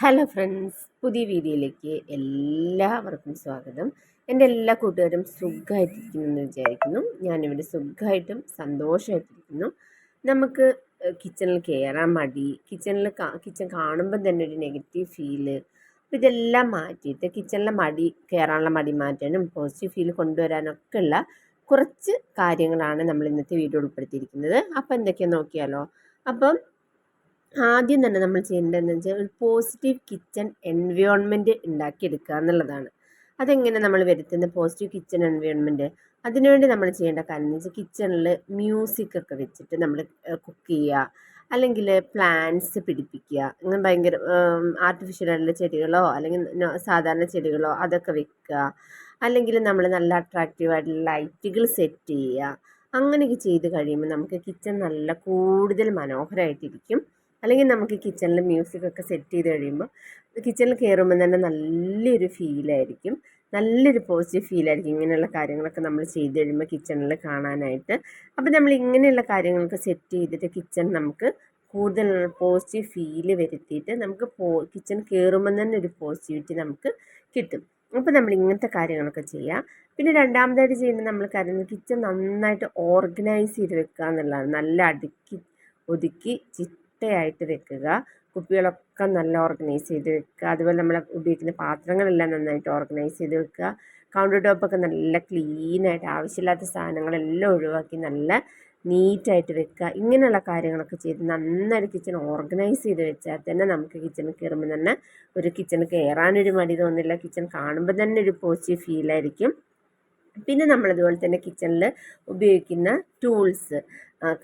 Hello friends പുതിയ വീഡിയോയിലേക്ക് എല്ലാവർക്കും സ്വാഗതം. എന്റെ എല്ലാ കൂട്ടുകാരും സുഖമായിട്ടിരിക്കുന്നു എന്ന് വിചാരിക്കുന്നു. ഞാനിവിടെ സുഖമായിട്ടും സന്തോഷമായിട്ടിരിക്കുന്നു. നമുക്ക് കിച്ചണിൽ കയറാൻ മടി. കിച്ചണിൽ കിച്ചൺ കാണുമ്പം തന്നെ ഒരു നെഗറ്റീവ് ഫീൽ. അപ്പോൾ ഇതെല്ലാം മാറ്റിയിട്ട് കിച്ചണിലെ മടി കയറാനുള്ള മടി മാറ്റാനും പോസിറ്റീവ് ഫീൽ കൊണ്ടുവരാനൊക്കെ ഉള്ള കുറച്ച് കാര്യങ്ങളാണ് നമ്മൾ ഇന്നത്തെ വീഡിയോ ഉൾപ്പെടുത്തിയിരിക്കുന്നത്. അപ്പോൾ എന്തൊക്കെയാണ് നോക്കിയാലോ? അപ്പം ആദ്യം തന്നെ നമ്മൾ ചെയ്യേണ്ടതെന്ന് വെച്ചാൽ ഒരു പോസിറ്റീവ് കിച്ചൺ എൻവയോൺമെന്റ് ഉണ്ടാക്കിയെടുക്കുക എന്നുള്ളതാണ്. അതെങ്ങനെ നമ്മൾ വരുത്തുന്ന പോസിറ്റീവ് കിച്ചൺ എൻവയോൺമെന്റ് അതിനുവേണ്ടി നമ്മൾ ചെയ്യേണ്ട കാര്യം എന്ന് വെച്ചാൽ കിച്ചണിൽ മ്യൂസിക് ഒക്കെ വെച്ചിട്ട് നമ്മൾ കുക്ക് ചെയ്യുക. അല്ലെങ്കിൽ പ്ലാന്റ്സ് പിടിപ്പിക്കുക. അങ്ങനെ ഭയങ്കര ആർട്ടിഫിഷ്യൽ ആയിട്ടുള്ള ചെടികളോ അല്ലെങ്കിൽ സാധാരണ ചെടികളോ അതൊക്കെ വെക്കുക. അല്ലെങ്കിൽ നമ്മൾ നല്ല അട്രാക്റ്റീവ് ആയിട്ടുള്ള ലൈറ്റുകൾ സെറ്റ് ചെയ്യുക. അങ്ങനെയൊക്കെ ചെയ്ത് കഴിയുമ്പോൾ നമുക്ക് കിച്ചൺ നല്ല കൂടുതൽ മനോഹരമായിട്ടിരിക്കും അല്ലെങ്കിൽ നമുക്ക് കിച്ചണിൽ മ്യൂസിക് ഒക്കെ സെറ്റ് ചെയ്ത് കഴിയുമ്പോൾ കിച്ചണിൽ കയറുമ്പോൾ തന്നെ നല്ലൊരു ഫീലായിരിക്കും നല്ലൊരു പോസിറ്റീവ് ഫീലായിരിക്കും ഇങ്ങനെയുള്ള കാര്യങ്ങളൊക്കെ നമ്മൾ ചെയ്ത് കഴിയുമ്പോൾ കിച്ചണിൽ കാണാനായിട്ട്. അപ്പോൾ നമ്മൾ ഇങ്ങനെയുള്ള കാര്യങ്ങളൊക്കെ സെറ്റ് ചെയ്തിട്ട് കിച്ചൺ നമുക്ക് കൂടുതൽ പോസിറ്റീവ് ഫീൽ വരുത്തിയിട്ട് നമുക്ക് പോ കിച്ചൺ കയറുമ്പോൾ തന്നെ ഒരു പോസിറ്റിവിറ്റി നമുക്ക് കിട്ടും. അപ്പോൾ നമ്മൾ ഇങ്ങനത്തെ കാര്യങ്ങളൊക്കെ ചെയ്യാം. പിന്നെ രണ്ടാമതായിട്ട് ചെയ്യുന്ന നമ്മൾ കാര്യം കിച്ചൺ നന്നായിട്ട് ഓർഗനൈസ് ചെയ്ത് വെക്കുക എന്നുള്ളതാണ്. നല്ല അടുക്കി ഒതുക്കി ചിട്ടയായിട്ട് വെക്കുക. കുപ്പികളൊക്കെ നല്ല ഓർഗനൈസ് ചെയ്ത് വെക്കുക. അതുപോലെ നമ്മൾ ഉപയോഗിക്കുന്ന പാത്രങ്ങളെല്ലാം നന്നായിട്ട് ഓർഗനൈസ് ചെയ്ത് വെക്കുക. കൗണ്ടർ ടോപ്പൊക്കെ നല്ല ക്ലീനായിട്ട് ആവശ്യമില്ലാത്ത സാധനങ്ങളെല്ലാം ഒഴിവാക്കി നല്ല നീറ്റായിട്ട് വെക്കുക. ഇങ്ങനെയുള്ള കാര്യങ്ങളൊക്കെ ചെയ്ത് നന്നായിട്ട് കിച്ചൺ ഓർഗനൈസ് ചെയ്ത് വെച്ചാൽ തന്നെ നമുക്ക് കിച്ചണിൽ കയറുമ്പോൾ തന്നെ ഒരു കിച്ചണിൽ കയറാനൊരു മടി തോന്നില്ല. കിച്ചൺ കാണുമ്പോൾ തന്നെ ഒരു പോസിറ്റീവ് ഫീലായിരിക്കും പിന്നെ നമ്മളതുപോലെ തന്നെ കിച്ചണിൽ ഉപയോഗിക്കുന്ന ടൂൾസ്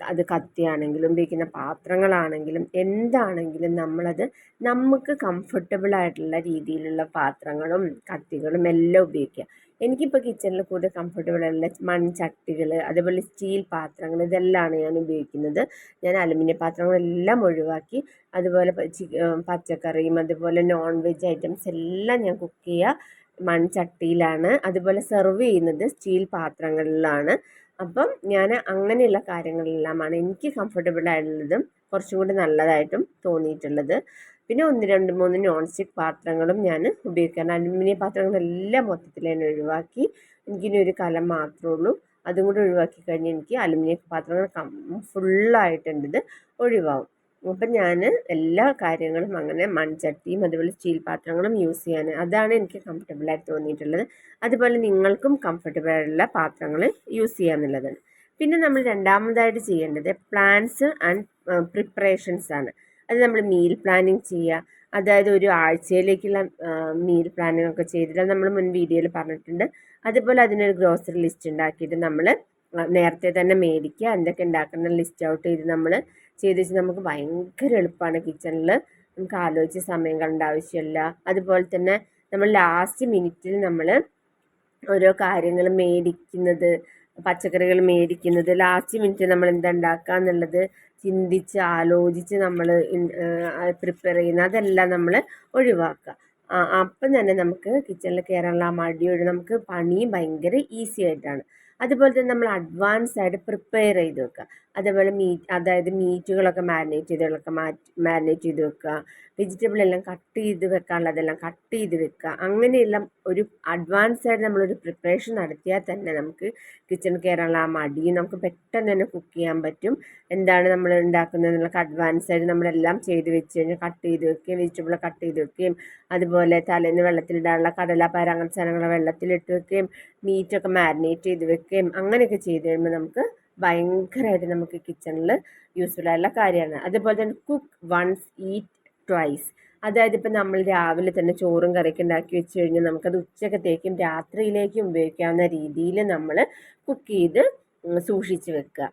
അത് കത്തിയാണെങ്കിലും ഉപയോഗിക്കുന്ന പാത്രങ്ങളാണെങ്കിലും എന്താണെങ്കിലും നമ്മളത് നമുക്ക് കംഫർട്ടബിൾ ആയിട്ടുള്ള രീതിയിലുള്ള പാത്രങ്ങളും കത്തികളും എല്ലാം ഉപയോഗിക്കുക. എനിക്കിപ്പോൾ കിച്ചണിൽ കൂടുതൽ കംഫർട്ടബിൾ ആയിട്ടുള്ള മൺചട്ടികൾ അതുപോലെ സ്റ്റീൽ പാത്രങ്ങൾ ഇതെല്ലാമാണ് ഞാൻ ഉപയോഗിക്കുന്നത്. ഞാൻ അലുമിനിയം പാത്രങ്ങളെല്ലാം ഒഴിവാക്കി അതുപോലെ പച്ചക്കറിയും അതുപോലെ നോൺ വെജ് ഐറ്റംസ് എല്ലാം ഞാൻ കുക്ക് ചെയ്യുക മൺചട്ടിയിലാണ് അതുപോലെ സെർവ് ചെയ്യുന്നത് സ്റ്റീൽ പാത്രങ്ങളിലാണ്. അപ്പം ഞാൻ അങ്ങനെയുള്ള കാര്യങ്ങളെല്ലാമാണ് എനിക്ക് കംഫർട്ടബിൾ ആയിട്ടുള്ളതും കുറച്ചും കൂടി നല്ലതായിട്ടും തോന്നിയിട്ടുള്ളത്. പിന്നെ ഒന്ന് രണ്ട് മൂന്ന് നോൺ സ്റ്റിക്ക് പാത്രങ്ങളും ഞാൻ ഉപയോഗിക്കാറുണ്ട്. അലുമിനിയം പാത്രങ്ങളെല്ലാം മൊത്തത്തിൽ തന്നെ ഒഴിവാക്കി എനിക്കിനി ഒരു കലം മാത്രമേ ഉള്ളൂ. അതും കൂടി ഒഴിവാക്കി കഴിഞ്ഞാൽ എനിക്ക് അലുമിനിയം പാത്രങ്ങൾ ഫുള്ളായിട്ടുണ്ട് ഒഴിവാകും അപ്പം ഞാൻ എല്ലാ കാര്യങ്ങളും അങ്ങനെ മൺചട്ടിയും അതുപോലെ സ്റ്റീൽ പാത്രങ്ങളും യൂസ് ചെയ്യാൻ അതാണ് എനിക്ക് കംഫർട്ടബിളായിട്ട് തോന്നിയിട്ടുള്ളത്. അതുപോലെ നിങ്ങൾക്കും കംഫർട്ടബിളായിട്ടുള്ള പാത്രങ്ങൾ യൂസ് ചെയ്യാമെന്നുള്ളതാണ് പിന്നെ നമ്മൾ രണ്ടാമതായിട്ട് ചെയ്യേണ്ടത് പ്ലാൻസ് ആൻഡ് പ്രിപ്പറേഷൻസ് ആണ്. അത് നമ്മൾ മീൽ പ്ലാനിങ് ചെയ്യുക. അതായത് ഒരു ആഴ്ചയിലേക്കുള്ള മീൽ പ്ലാനിങ് ഒക്കെ ചെയ്തിട്ട് നമ്മൾ മുൻ വീഡിയോയിൽ പറഞ്ഞിട്ടുണ്ട്. അതുപോലെ അതിനൊരു ഗ്രോസറി ലിസ്റ്റ് ഉണ്ടാക്കിയിട്ട് നമ്മൾ നേരത്തെ തന്നെ മേടിക്കുക. എന്തൊക്കെ ഉണ്ടാക്കുന്ന ലിസ്റ്റ് ഔട്ട് ചെയ്ത് നമ്മൾ ചെയ്ത് വെച്ച് നമുക്ക് ഭയങ്കര എളുപ്പമാണ് കിച്ചണിൽ നമുക്ക് ആലോചിച്ച് സമയം കണ്ട ആവശ്യമില്ല. അതുപോലെ തന്നെ നമ്മൾ ലാസ്റ്റ് മിനിറ്റിൽ നമ്മൾ ഓരോ കാര്യങ്ങൾ മേടിക്കുന്നത് പച്ചക്കറികൾ മേടിക്കുന്നത്. ലാസ്റ്റ് മിനിറ്റ് നമ്മൾ എന്താ എന്നുള്ളത് ചിന്തിച്ച് ആലോചിച്ച് നമ്മൾ പ്രിപ്പയർ ചെയ്യുന്ന അതെല്ലാം നമ്മൾ ഒഴിവാക്കുക. അപ്പം തന്നെ നമുക്ക് കിച്ചണിൽ കയറാനുള്ള ആ മടി ഒഴി നമുക്ക് പണി ഭയങ്കര ഈസി ആയിട്ടാണ്. അതുപോലെ തന്നെ നമ്മൾ അഡ്വാൻസ് ആയിട്ട് പ്രിപ്പയർ ചെയ്ത് വെക്കുക. അതേപോലെ മീറ്റ് അതായത് മീറ്റുകളൊക്കെ മാരിനേറ്റ് ചെയ്തതൊക്കെ മാറ്റി മാരിനേറ്റ് ചെയ്ത് വെക്കുക. വെജിറ്റബിൾ എല്ലാം കട്ട് ചെയ്ത് വെക്കാനുള്ളതെല്ലാം കട്ട് ചെയ്ത് വെക്കുക. അങ്ങനെയെല്ലാം ഒരു അഡ്വാൻസ് ആയിട്ട് നമ്മളൊരു പ്രിപ്പറേഷൻ നടത്തിയാൽ തന്നെ നമുക്ക് കിച്ചൺ കയറാനുള്ള ആ മടി നമുക്ക് പെട്ടെന്ന് തന്നെ കുക്ക് ചെയ്യാൻ പറ്റും. എന്താണ് നമ്മൾ ഉണ്ടാക്കുന്നത് എന്നുള്ള അഡ്വാൻസ് ആയിട്ട് നമ്മളെല്ലാം ചെയ്ത് വെച്ച് കഴിഞ്ഞാൽ കട്ട് ചെയ്ത് വെക്കുകയും വെജിറ്റബിൾ കട്ട് ചെയ്ത് വെക്കുകയും അതുപോലെ തലേന്ന് വെള്ളത്തിലിടാനുള്ള കടലപ്പാര അങ്ങനത്തെ സാധനങ്ങൾ വെള്ളത്തിലിട്ട് വെക്കുകയും മീറ്റൊക്കെ മാരിനേറ്റ് ചെയ്ത് വെക്കുകയും അങ്ങനെയൊക്കെ ചെയ്ത് കഴിയുമ്പോൾ നമുക്ക് ഭയങ്കരമായിട്ട് നമുക്ക് കിച്ചണിൽ യൂസ്ഫുൾ ആയിട്ടുള്ള കാര്യമാണ്. അതുപോലെ തന്നെ കുക്ക് വൺസ് ഈറ്റ് ട്വൈസ് അതായത് ഇപ്പം നമ്മൾ രാവിലെ തന്നെ ചോറും കറിയൊക്കെ ഉണ്ടാക്കി വെച്ച് കഴിഞ്ഞാൽ നമുക്കത് ഉച്ചക്കത്തേക്കും രാത്രിയിലേക്കും ഉപയോഗിക്കാവുന്ന രീതിയിൽ നമ്മൾ കുക്ക് ചെയ്ത് സൂക്ഷിച്ച് വെക്കുക.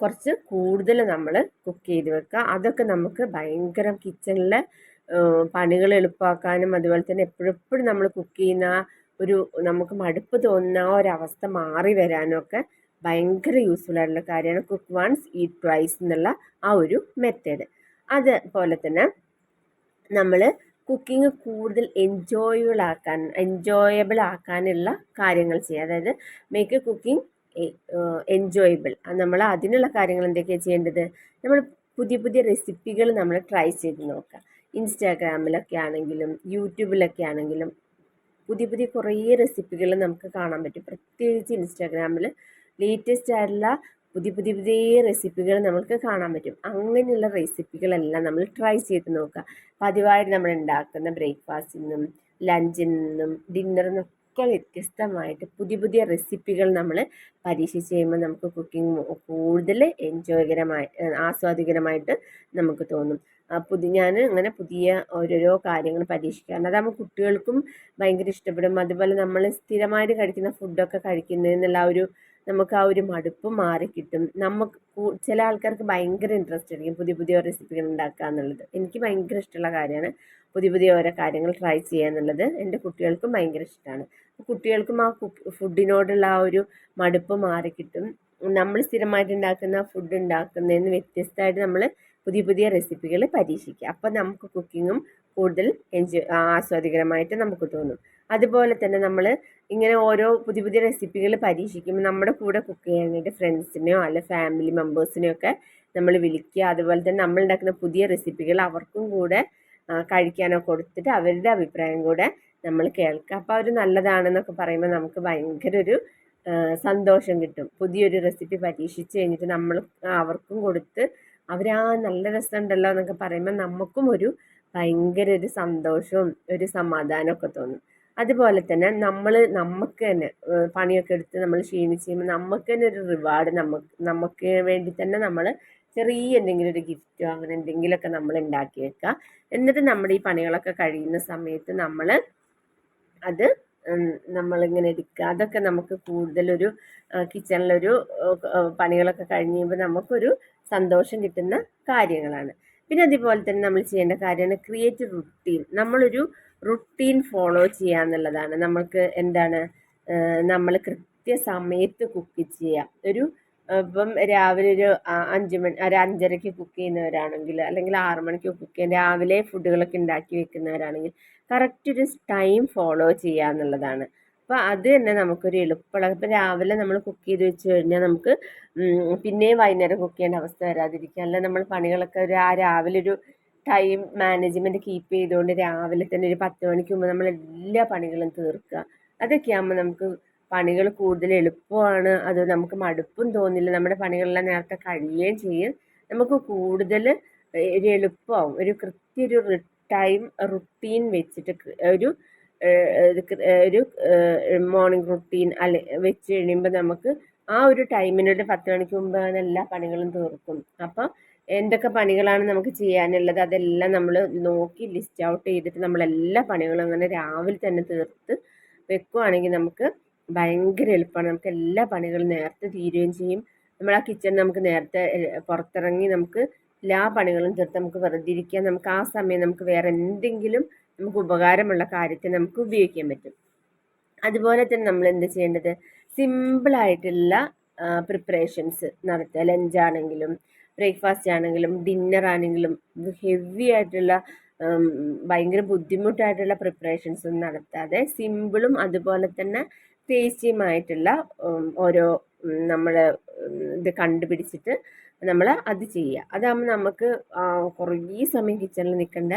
കുറച്ച് കൂടുതൽ നമ്മൾ കുക്ക് ചെയ്ത് വെക്കുക. അതൊക്കെ നമുക്ക് ഭയങ്കര കിച്ചണിലെ പണികൾ എളുപ്പമാക്കാനും അതുപോലെ തന്നെ എപ്പോഴെപ്പോഴും നമ്മൾ കുക്ക് ചെയ്യുന്ന ഒരു നമുക്ക് മടുപ്പ് തോന്നുന്ന ഒരവസ്ഥ മാറി വരാനും ഒക്കെ ഭയങ്കര യൂസ്ഫുൾ ആയിട്ടുള്ള കാര്യമാണ് കുക്ക് വൺസ് ഈറ്റ് ട്വൈസ് എന്നുള്ള ആ ഒരു മെത്തേഡ് അതുപോലെ തന്നെ നമ്മൾ കുക്കിംഗ് കൂടുതൽ എൻജോയബിൾ ആക്കാൻ എൻജോയബിൾ ആക്കാനുള്ള കാര്യങ്ങൾ ചെയ്യുക. അതായത് മേക്ക് കുക്കിംഗ് എൻജോയബിൾ നമ്മൾ അതിനുള്ള കാര്യങ്ങൾ എന്തൊക്കെയാണ് ചെയ്യേണ്ടത്? നമ്മൾ പുതിയ പുതിയ റെസിപ്പികൾ നമ്മൾ ട്രൈ ചെയ്ത് നോക്കുക. ഇൻസ്റ്റാഗ്രാമിലൊക്കെ ആണെങ്കിലും യൂട്യൂബിലൊക്കെ ആണെങ്കിലും പുതിയ പുതിയ കുറേ റെസിപ്പികൾ നമുക്ക് കാണാൻ പറ്റും. പ്രത്യേകിച്ച് ഇൻസ്റ്റാഗ്രാമിൽ ലേറ്റസ്റ്റ് ആയിട്ടുള്ള പുതിയ പുതിയ പുതിയ റെസിപ്പികൾ നമുക്ക് കാണാൻ പറ്റും. അങ്ങനെയുള്ള റെസിപ്പികളെല്ലാം നമ്മൾ ട്രൈ ചെയ്ത് നോക്കുക. പതിവായിട്ട് നമ്മൾ ഉണ്ടാക്കുന്ന ബ്രേക്ക്ഫാസ്റ്റിൽ നിന്നും ലഞ്ചിൽ നിന്നും ഡിന്നറിൽ നിന്നൊക്കെ വ്യത്യസ്തമായിട്ട് പുതിയ പുതിയ റെസിപ്പികൾ നമ്മൾ പരീക്ഷിച്ച് ചെയ്യുമ്പോൾ നമുക്ക് കുക്കിംഗ് കൂടുതൽ എൻജോയ്കരമായി ആസ്വാദികരമായിട്ട് നമുക്ക് തോന്നും. പുതിയ ഞാൻ അങ്ങനെ പുതിയ ഓരോരോ കാര്യങ്ങൾ പരീക്ഷിക്കാറുണ്ട്. അതാകുമ്പോൾ കുട്ടികൾക്കും ഭയങ്കര ഇഷ്ടപ്പെടും. അതുപോലെ നമ്മൾ സ്ഥിരമായിട്ട് കഴിക്കുന്ന ഫുഡൊക്കെ കഴിക്കുന്നതിനുള്ള ഒരു നമുക്ക് ആ ഒരു മടുപ്പ് മാറിക്കിട്ടും നമുക്ക് ചില ആൾക്കാർക്ക് ഭയങ്കര ഇൻട്രസ്റ്റ് ആയിരിക്കും പുതിയ പുതിയ റെസിപ്പികൾ ഉണ്ടാക്കുക എന്നുള്ളത്. എനിക്ക് ഭയങ്കര ഇഷ്ടമുള്ള കാര്യമാണ് പുതിയ പുതിയ ഓരോ കാര്യങ്ങൾ ട്രൈ ചെയ്യുക എന്നുള്ളത്. എന്റെ കുട്ടികൾക്കും ഭയങ്കര ഇഷ്ടമാണ്. കുട്ടികൾക്കും ആ ഫുഡിനോടുള്ള ആ ഒരു മടുപ്പ് മാറിക്കിട്ടും നമ്മൾ സ്ഥിരമായിട്ട് ഉണ്ടാക്കുന്ന ഫുഡ് ഉണ്ടാക്കുന്നതിന് വ്യത്യസ്തമായിട്ട് നമ്മൾ പുതിയ പുതിയ റെസിപ്പികൾ പരീക്ഷിക്കുക. അപ്പോൾ നമുക്ക് കുക്കിങ്ങും കൂടുതൽ എൻജോയ് ആസ്വാദികരമായിട്ട് നമുക്ക് തോന്നും. അതുപോലെ തന്നെ നമ്മൾ ഇങ്ങനെ ഓരോ പുതിയ പുതിയ റെസിപ്പികൾ പരീക്ഷിക്കുമ്പോൾ നമ്മുടെ കൂടെ കുക്ക് ചെയ്യാനായിട്ട് ഫ്രണ്ട്സിനെയോ അല്ല ഫാമിലി മെമ്പേഴ്സിനെയോ ഒക്കെ നമ്മൾ വിളിക്കുക. അതുപോലെ തന്നെ നമ്മൾ ഉണ്ടാക്കുന്ന പുതിയ റെസിപ്പികൾ അവർക്കും കൂടെ കഴിക്കാനോ കൊടുത്തിട്ട് അവരുടെ അഭിപ്രായം കൂടെ നമ്മൾ കേൾക്കുക. അപ്പോൾ അവർ നല്ലതാണെന്നൊക്കെ പറയുമ്പോൾ നമുക്ക് ഭയങ്കര ഒരു സന്തോഷം കിട്ടും. പുതിയൊരു റെസിപ്പി പരീക്ഷിച്ച് കഴിഞ്ഞിട്ട് നമ്മൾ അവർക്കും കൊടുത്ത് അവരാ നല്ല രസമുണ്ടല്ലോ എന്നൊക്കെ പറയുമ്പോൾ നമുക്കും ഒരു ഭയങ്കര ഒരു സന്തോഷവും ഒരു സമാധാനമൊക്കെ തോന്നും. അതുപോലെ തന്നെ നമ്മൾ നമുക്ക് തന്നെ പണിയൊക്കെ എടുത്ത് നമ്മൾ ക്ഷീണിച്ച് കഴിയുമ്പോൾ നമുക്ക് തന്നെ ഒരു റിവാർഡ് നമുക്ക് നമുക്ക് വേണ്ടി തന്നെ നമ്മൾ ചെറിയ എന്തെങ്കിലും ഒരു ഗിഫ്റ്റോ അങ്ങനെ എന്തെങ്കിലുമൊക്കെ നമ്മൾ ഉണ്ടാക്കി വെക്കുക എന്നിട്ട് നമ്മുടെ ഈ പണികളൊക്കെ കഴിയുന്ന സമയത്ത് നമ്മൾ അത് നമ്മളിങ്ങനെ എടുക്കുക അതൊക്കെ നമുക്ക് കൂടുതലൊരു കിച്ചണിലൊരു പണികളൊക്കെ കഴിഞ്ഞ് കഴിയുമ്പോൾ നമുക്കൊരു സന്തോഷം കിട്ടുന്ന കാര്യങ്ങളാണ്. പിന്നെ അതുപോലെ തന്നെ നമ്മൾ ചെയ്യേണ്ട കാര്യമാണ് ക്രിയേറ്റ് റുട്ടീൻ നമ്മളൊരു റുട്ടീൻ ഫോളോ ചെയ്യുക എന്നുള്ളതാണ്. നമ്മൾക്ക് എന്താണ് നമ്മൾ കൃത്യസമയത്ത് കുക്ക് ചെയ്യുക. ഒരു ഇപ്പം രാവിലെ ഒരു അഞ്ച് മണി ഒരു അഞ്ചരയ്ക്ക് കുക്ക് ചെയ്യുന്നവരാണെങ്കിൽ അല്ലെങ്കിൽ ആറ് മണിക്ക് കുക്ക് ചെയ്യാൻ രാവിലെ ഫുഡുകളൊക്കെ ഉണ്ടാക്കി വെക്കുന്നവരാണെങ്കിൽ കറക്റ്റ് ഒരു ടൈം ഫോളോ ചെയ്യുക എന്നുള്ളതാണ്. അപ്പോൾ അത് തന്നെ നമുക്കൊരു എളുപ്പമുള്ള ഇപ്പോൾ രാവിലെ നമ്മൾ കുക്ക് ചെയ്ത് വെച്ച് കഴിഞ്ഞാൽ നമുക്ക് പിന്നെയും വൈകുന്നേരം കുക്ക് ചെയ്യേണ്ട അവസ്ഥ വരാതിരിക്കുക അല്ല നമ്മൾ പണികളൊക്കെ ഒരു ആ രാവിലെ ഒരു ടൈം മാനേജ്മെന്റ് കീപ്പ് ചെയ്തുകൊണ്ട് രാവിലെ തന്നെ ഒരു പത്ത് മണിക്ക് മുമ്പ് നമ്മൾ എല്ലാ പണികളും തീർക്കുക അതൊക്കെ ആകുമ്പോൾ നമുക്ക് പണികൾ കൂടുതൽ എളുപ്പമാണ്. അത് നമുക്ക് മടുപ്പും തോന്നില്ല. നമ്മുടെ പണികളെല്ലാം നേരത്തെ കഴിയുകയും ചെയ്യും. നമുക്ക് കൂടുതൽ ഒരു എളുപ്പമാവും ഒരു കൃത്യ ഒരു ടൈം റുട്ടീൻ വെച്ചിട്ട് ഒരു ഒരു മോർണിംഗ് റുട്ടീൻ അല്ലെ വെച്ച് കഴിയുമ്പോൾ നമുക്ക് ആ ഒരു ടൈമിനൊരു പത്ത് മണിക്ക് മുമ്പ് എല്ലാ പണികളും തീർക്കും. അപ്പം എന്തൊക്കെ പണികളാണ് നമുക്ക് ചെയ്യാനുള്ളത് അതെല്ലാം നമ്മൾ നോക്കി ലിസ്റ്റ് ഔട്ട് ചെയ്തിട്ട് നമ്മൾ എല്ലാ പണികളും അങ്ങനെ രാവിലെ തന്നെ തീർത്ത് വെക്കുകയാണെങ്കിൽ നമുക്ക് ഭയങ്കര എളുപ്പമാണ് നമുക്ക് എല്ലാ പണികളും നേരത്തെ തീരുകയും ചെയ്യും. നമ്മൾ ആ കിച്ചൺ നമുക്ക് നേരത്തെ പുറത്തിറങ്ങി നമുക്ക് എല്ലാ പണികളും തീർത്ത് നമുക്ക് വെറുതെ ഇരിക്കാം. നമുക്ക് ആ സമയം നമുക്ക് വേറെ എന്തെങ്കിലും നമുക്ക് ഉപകാരമുള്ള കാര്യത്തിന് നമുക്ക് ഉപയോഗിക്കാൻ പറ്റും. അതുപോലെ തന്നെ നമ്മൾ എന്ത് ചെയ്യേണ്ടത്? സിമ്പിളായിട്ടുള്ള പ്രിപ്പറേഷൻസ് നടത്തുക. ലഞ്ചാണെങ്കിലും ബ്രേക്ക്ഫാസ്റ്റ് ആണെങ്കിലും ഡിന്നർ ആണെങ്കിലും ഹെവി ആയിട്ടുള്ള ഭയങ്കര ബുദ്ധിമുട്ടായിട്ടുള്ള പ്രിപ്പറേഷൻസ് ഒന്നും നടത്താതെ സിമ്പിളും അതുപോലെ തന്നെ ടേസ്റ്റിയുമായിട്ടുള്ള ഓരോ നമ്മൾ ഇത് കണ്ടുപിടിച്ചിട്ട് നമ്മൾ അത് ചെയ്യുക. അതാകുമ്പോൾ നമുക്ക് കുറേ സമയം കിച്ചണിൽ നിൽക്കേണ്ട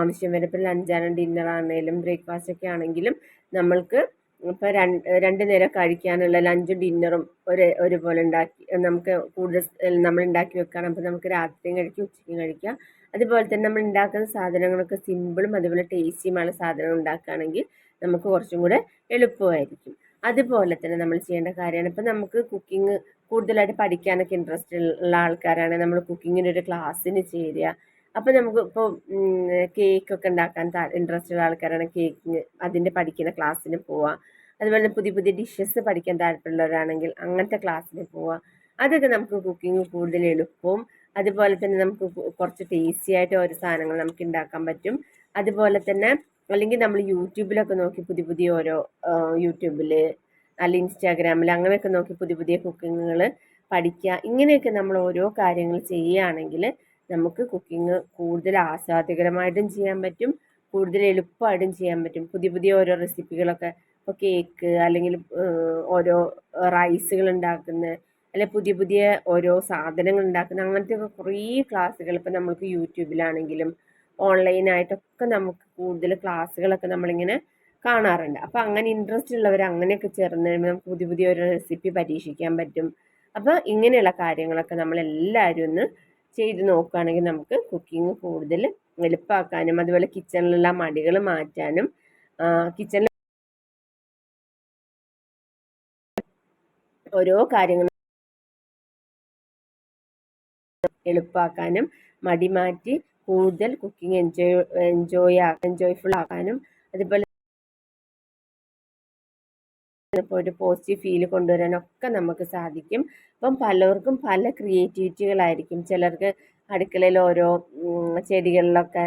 ആവശ്യം വരും. ഇപ്പോൾ ലഞ്ചാണ് ഡിന്നറാണെങ്കിലും ബ്രേക്ക്ഫാസ്റ്റ് ഒക്കെ ആണെങ്കിലും നമ്മൾക്ക് ഇപ്പോൾ രണ്ട് രണ്ട് നേരം കഴിക്കാനുള്ള ലഞ്ചും ഡിന്നറും ഒരു ഒരുപോലെ ഉണ്ടാക്കി നമുക്ക് കൂടുതൽ നമ്മൾ ഉണ്ടാക്കി വെക്കുകയാണ്. അപ്പോൾ നമുക്ക് രാത്രിയും കഴിക്കാം ഉച്ചയ്ക്കും കഴിക്കാം. അതുപോലെ തന്നെ നമ്മൾ ഉണ്ടാക്കുന്ന സാധനങ്ങളൊക്കെ സിമ്പിളും അതുപോലെ ടേസ്റ്റിയുമായ സാധനങ്ങൾ ഉണ്ടാക്കുകയാണെങ്കിൽ നമുക്ക് കുറച്ചും കൂടെ എളുപ്പമായിരിക്കും. അതുപോലെ തന്നെ നമ്മൾ ചെയ്യേണ്ട കാര്യമാണ് ഇപ്പം നമുക്ക് കുക്കിംഗ് കൂടുതലായിട്ട് പഠിക്കാനൊക്കെ ഇൻട്രസ്റ്റ് ഉള്ള ആൾക്കാരാണ്. നമ്മൾ കുക്കിങ്ങിനൊരു ക്ലാസ്സിന് ചേരുക. അപ്പോൾ നമുക്ക് ഇപ്പോൾ കേക്കൊക്കെ ഉണ്ടാക്കാൻ ഇൻട്രസ്റ്റ് ഉള്ള ആൾക്കാരാണ് കേക്കിന് അതിന്റെ പഠിക്കുന്ന ക്ലാസ്സിന് പോവുക അതുപോലെ പുതിയ പുതിയ ഡിഷസ് പഠിക്കാൻ താല്പര്യമുള്ളവരാണെങ്കിൽ അങ്ങനത്തെ ക്ലാസ്സിന് പോവുക അതൊക്കെ നമുക്ക് കുക്കിംഗ് കൂടുതൽ എളുപ്പവും അതുപോലെ തന്നെ നമുക്ക് കുറച്ച് ടേസ്റ്റി ആയിട്ട് ഓരോ സാധനങ്ങൾ നമുക്ക് ഉണ്ടാക്കാൻ പറ്റും. അതുപോലെ തന്നെ അല്ലെങ്കിൽ നമ്മൾ യൂട്യൂബിലൊക്കെ നോക്കി പുതിയ പുതിയ ഓരോ യൂട്യൂബിൽ അല്ലെങ്കിൽ ഇൻസ്റ്റാഗ്രാമിൽ അങ്ങനെയൊക്കെ നോക്കി പുതിയ പുതിയ കുക്കിങ്ങുകൾ പഠിക്കുക ഇങ്ങനെയൊക്കെ നമ്മൾ ഓരോ കാര്യങ്ങൾ ചെയ്യുകയാണെങ്കിൽ നമുക്ക് കുക്കിംഗ് കൂടുതൽ ആസ്വാദ്യകരമായിട്ടും ചെയ്യാൻ പറ്റും കൂടുതൽ എളുപ്പമായിട്ടും ചെയ്യാൻ പറ്റും. പുതിയ പുതിയ ഓരോ റെസിപ്പികളൊക്കെ ഇപ്പോൾ കേക്ക് അല്ലെങ്കിൽ ഓരോ റൈസുകൾ ഉണ്ടാക്കുന്ന അല്ലെ പുതിയ പുതിയ ഓരോ സാധനങ്ങൾ ഉണ്ടാക്കുന്ന അങ്ങനത്തെയൊക്കെ കുറേ ക്ലാസ്സുകൾ ഇപ്പോൾ നമുക്ക് യൂട്യൂബിലാണെങ്കിലും ഓൺലൈനായിട്ടൊക്കെ നമുക്ക് കൂടുതൽ ക്ലാസ്സുകളൊക്കെ നമ്മളിങ്ങനെ കാണാറുണ്ട്. അപ്പോൾ അങ്ങനെ ഇൻട്രസ്റ്റ് ഉള്ളവർ അങ്ങനെയൊക്കെ ചേർന്ന് നമുക്ക് പുതിയ പുതിയ ഓരോ റെസിപ്പി പരീക്ഷിക്കാൻ പറ്റും. അപ്പോൾ ഇങ്ങനെയുള്ള കാര്യങ്ങളൊക്കെ നമ്മളെല്ലാവരും ഒന്ന് ചെയ്ത് നോക്കുകയാണെങ്കിൽ നമുക്ക് കുക്കിംഗ് കൂടുതൽ എളുപ്പമാക്കാനും അതുപോലെ കിച്ചണിലുള്ള മടികൾ മാറ്റാനും കിച്ചണിൽ ഓരോ കാര്യങ്ങളും എളുപ്പമാക്കാനും മടി മാറ്റി കൂടുതൽ കുക്കിംഗ് എൻജോയ് എൻജോയ് എൻജോയ്ഫുൾ ആക്കാനും അതുപോലെ ഇപ്പോൾ ഒരു പോസിറ്റീവ് ഫീൽ കൊണ്ടുവരാനൊക്കെ നമുക്ക് സാധിക്കും. അപ്പം പലർക്കും പല ക്രിയേറ്റിവിറ്റികളായിരിക്കും ചിലർക്ക് അടുക്കളയിൽ ഓരോ ചെടികളിലൊക്കെ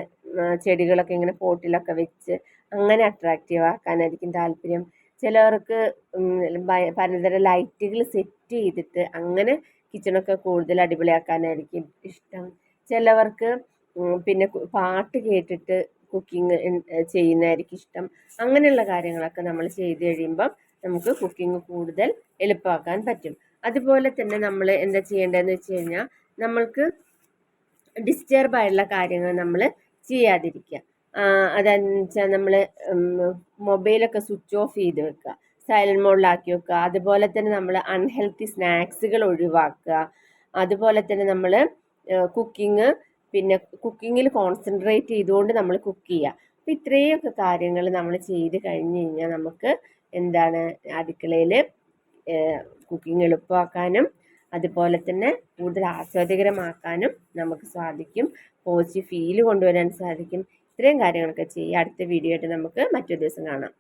ചെടികളൊക്കെ ഇങ്ങനെ പോട്ടിലൊക്കെ വെച്ച് അങ്ങനെ അട്രാക്റ്റീവ് ആക്കാനായിരിക്കും താല്പര്യം. ചിലവർക്ക് പലതരം ലൈറ്റുകൾ സെറ്റ് ചെയ്തിട്ട് അങ്ങനെ കിച്ചണൊക്കെ കൂടുതൽ അടിപൊളിയാക്കാനായിരിക്കും ഇഷ്ടം. ചിലവർക്ക് പിന്നെ പാട്ട് കേട്ടിട്ട് കുക്കിംഗ് ചെയ്യുന്നതായിരിക്കും ഇഷ്ടം. അങ്ങനെയുള്ള കാര്യങ്ങളൊക്കെ നമ്മൾ ചെയ്ത് കഴിയുമ്പം നമുക്ക് കുക്കിംഗ് കൂടുതൽ എളുപ്പമാക്കാൻ പറ്റും. അതുപോലെ തന്നെ നമ്മൾ എന്താ ചെയ്യേണ്ടതെന്ന് വെച്ച് കഴിഞ്ഞാൽ നമ്മൾക്ക് ഡിസ്റ്റർബ് ആയിട്ടുള്ള കാര്യങ്ങൾ നമ്മൾ ചെയ്യാതിരിക്കുക. അതെന്ന് വെച്ചാൽ നമ്മൾ മൊബൈലൊക്കെ സ്വിച്ച് ഓഫ് ചെയ്ത് വെക്കുക. സൈലന്റ് മോഡിലാക്കി വെക്കുക. അതുപോലെ തന്നെ നമ്മൾ അൺഹെൽത്തി സ്നാക്സുകൾ ഒഴിവാക്കുക. അതുപോലെ തന്നെ നമ്മൾ കുക്കിംഗ് പിന്നെ കുക്കിങ്ങിൽ കോൺസെൻട്രേറ്റ് ചെയ്തുകൊണ്ട് നമ്മൾ കുക്ക് ചെയ്യുക. അപ്പോൾ ഇത്രയൊക്കെ കാര്യങ്ങൾ നമ്മൾ ചെയ്ത് കഴിഞ്ഞ് കഴിഞ്ഞാൽ നമുക്ക് എന്താണ് അടുക്കളയിൽ കുക്കിംഗ് എളുപ്പമാക്കാനും അതുപോലെ തന്നെ കൂടുതൽ ആസ്വാദ്യകരമാക്കാനും നമുക്ക് സാധിക്കും. പോസിറ്റീവ് ഫീൽ കൊണ്ടുവരാൻ സാധിക്കും. ഇത്രയും കാര്യങ്ങളൊക്കെ ചെയ്യുക അടുത്ത വീഡിയോ ആയിട്ട് നമുക്ക് മറ്റൊരു ദിവസം കാണാം.